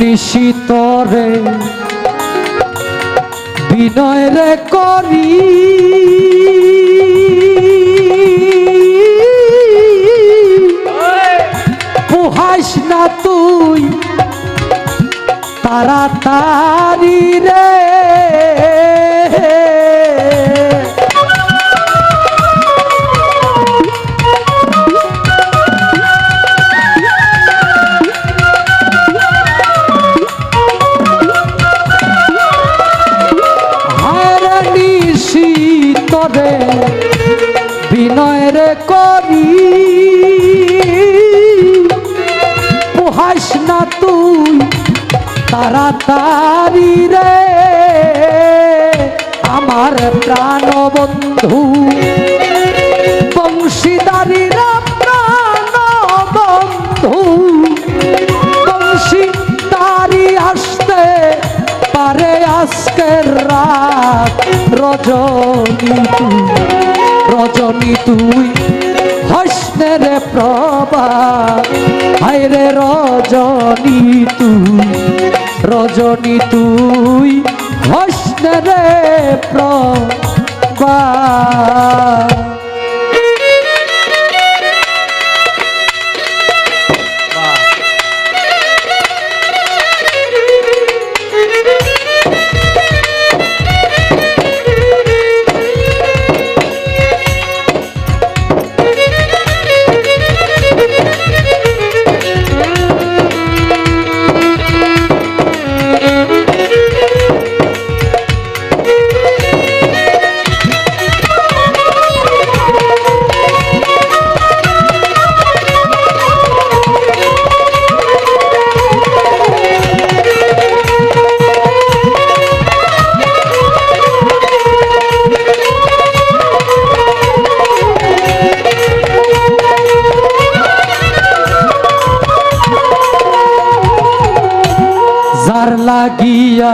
নিশিতরে বিনয় রে করি। পুহাস না তুই তাড়াতাড়ি রে। নিশীতরে বিনয় রে করি। পোহাস না তুই তাড়াতাড়ি রে। আমার প্রাণ বন্ধু বংশীদারি রে প্রাণ বন্ধু। আজকের রাত, রজনী তুই রজনী তুই হসনে রে প্রভা হায়রে রজনী তুই রজনী তুই হসনে রে লাগিয়া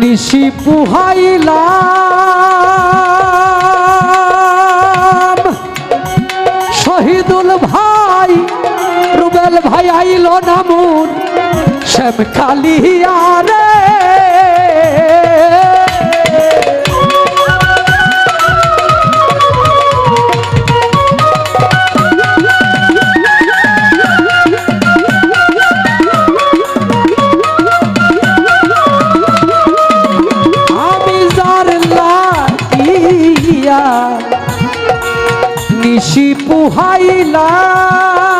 নিশি পুহাইলাম শহীদুল ভাই রুবেল ভাই আইল নামুন শ্যাম কালিয়া পুহাইলাম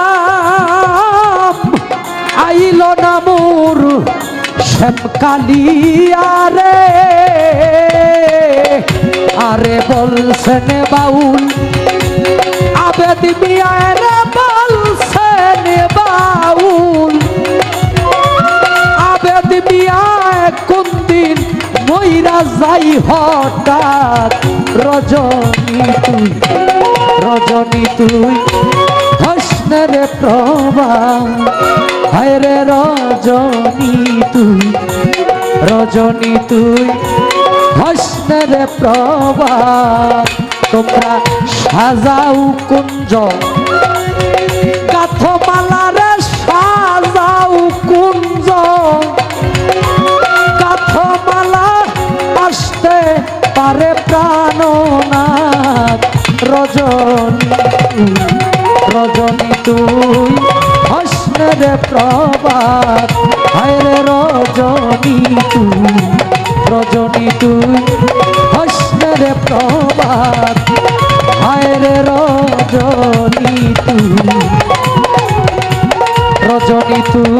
আইল না মোর শ্যামকালিয়া রে। আরে বলছেন বাউল, আবেদ মিয়া রে বলছেন বাউল। আবেদ মিয়া কোন দিন মইরা যাই হঠাৎ রজনী রজনী তুই হসনের প্রভা হায় রে রজনী তুই রজনী তুই হসনের প্রভা তোমরা সাজাও কুঞ্জ রজনী রজনী তুই হসনের প্রভাত, হায়রে রজনী তুই রজনী তুই হসনের প্রভাত, হায়রে রজনী তুই রজনী তুই।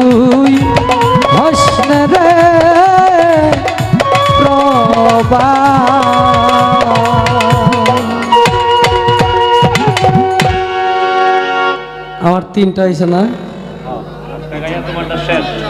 তিনটা হয়েছে না? শেষ।